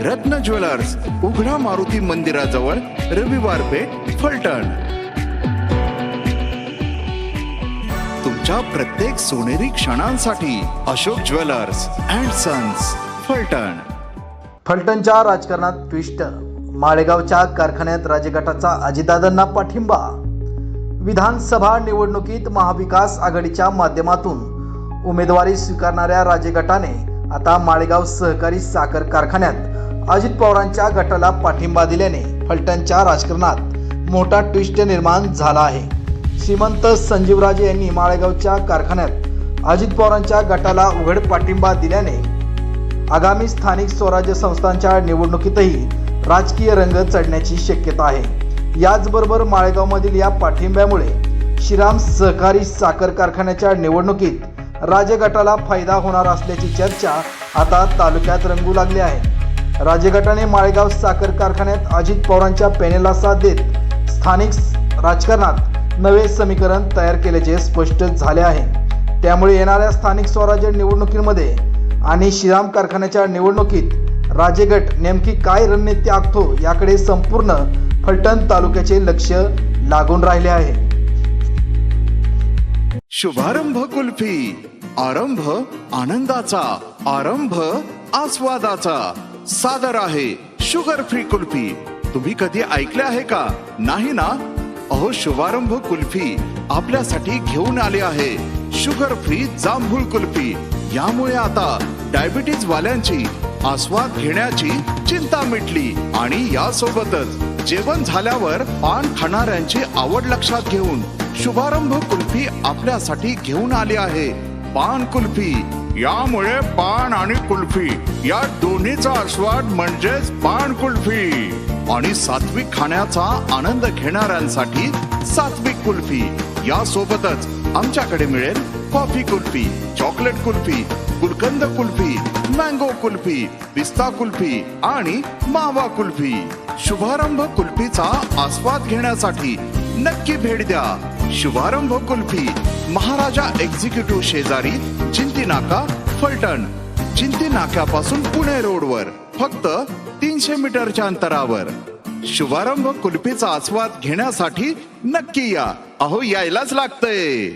रत्न ज्वेलर्स उघडा मारुती मंदिराजवळ रविवार पेठ फलटण. तुमच्या प्रत्येक सोनेरी क्षणांसाठी Ashok jewellers and sons Phaltan. फलटणच्या राजकारणात ट्विस्ट माळेगावच्या कारखान्यात राजगटाचा अजितदादांना पाठिंबा. विधानसभा निवडणुकीत महाविकास आघाडीच्या माध्यमातून उमेदवारी स्वीकारणाऱ्या राजगटाने आता माळेगाव सहकारी साखर कारखान्यात अजित पवारांच्या गटाला पाठिंबा दिल्याने फलटणच्या राजकारणात मोठा ट्विस्ट निर्माण झाला आहे. श्रीमंत संजीवराजे यांनी माळेगावच्या कारखान्यात अजित पवारांच्या गटाला उघड पाठिंबा दिल्याने आगामी स्थानिक स्वराज्य संस्थांच्या निवडणुकीतही राजकीय रंग चढण्याची शक्यता आहे. याचबरोबर माळेगावमधील या पाठिंब्यामुळे श्रीराम सहकारी साखर कारखान्याच्या निवडणुकीत राजगटाला फायदा होणार असल्याची चर्चा आता तालुक्यात रंगू लागली आहे. राजगटाने माळेगाव साखर कारखान्यात अजित पवारांच्या पॅनेलला साथ देत स्थानिक राजकारणात नवे समीकरण तयार केल्याचे स्पष्ट झाले आहे. त्यामुळे येणाऱ्या स्थानिक स्वराज्य निवडणुकीमध्ये आणि श्रीराम कारखान्याच्या निवडणुकीत राजेगट नेमकी काय रणनीती आखतो याकडे संपूर्ण फलटण तालुक्याचे लक्ष लागून राहिले आहे. शुभारंभ कुल्फी. आरंभ आनंदाचा आरंभ आस्वादाचा. सादर आहे शुगर फ्री कुल्फी. तुम्ही कधी ऐकले आहे का? नाही ना? अहो शुभारंभ कुल्फी आपल्यासाठी घेऊन आले आहे. शुगर फ्री जांभूळ कुल्फी. यामुळे आता डायबिटीज वाल्यांची आस्वाद घेण्याची चिंता मिटली आणि यासोबतच जेवण झाल्यावर पान खाणाऱ्यांची आवड लक्षात घेऊन शुभारंभ कुल्फी आपल्यासाठी घेऊन आली आहे. पान कुल्फी यामुळे पान आणि कुल्फी या दोन्हीचा आस्वाद म्हणजेच पान कुल्फी. आणि सात्विक खाण्याचा आनंद घेणाऱ्यांसाठी सात्विक कुल्फी. यासोबतच आमच्याकडे मिळेल coffee kulfi chocolate kulfi gulkand kulfi mango kulfi पिस्ता कुल्फी आणि मावा कुल्फी. शुभारंभ कुल्फीचा आस्वाद घेण्यासाठी नक्की भेट द्या. शुभारंभ कुल्फी. महाराजा एक्झिक्युटिव्ह शेजारी चिंती नाका फलटण. चिंती नाक्यापासून पुणे रोडवर फक्त तीनशे मीटरच्या अंतरावर. शुभारंभ कुल्फीचा आस्वाद घेण्यासाठी नक्की या. अहो यायलाच लागतंय.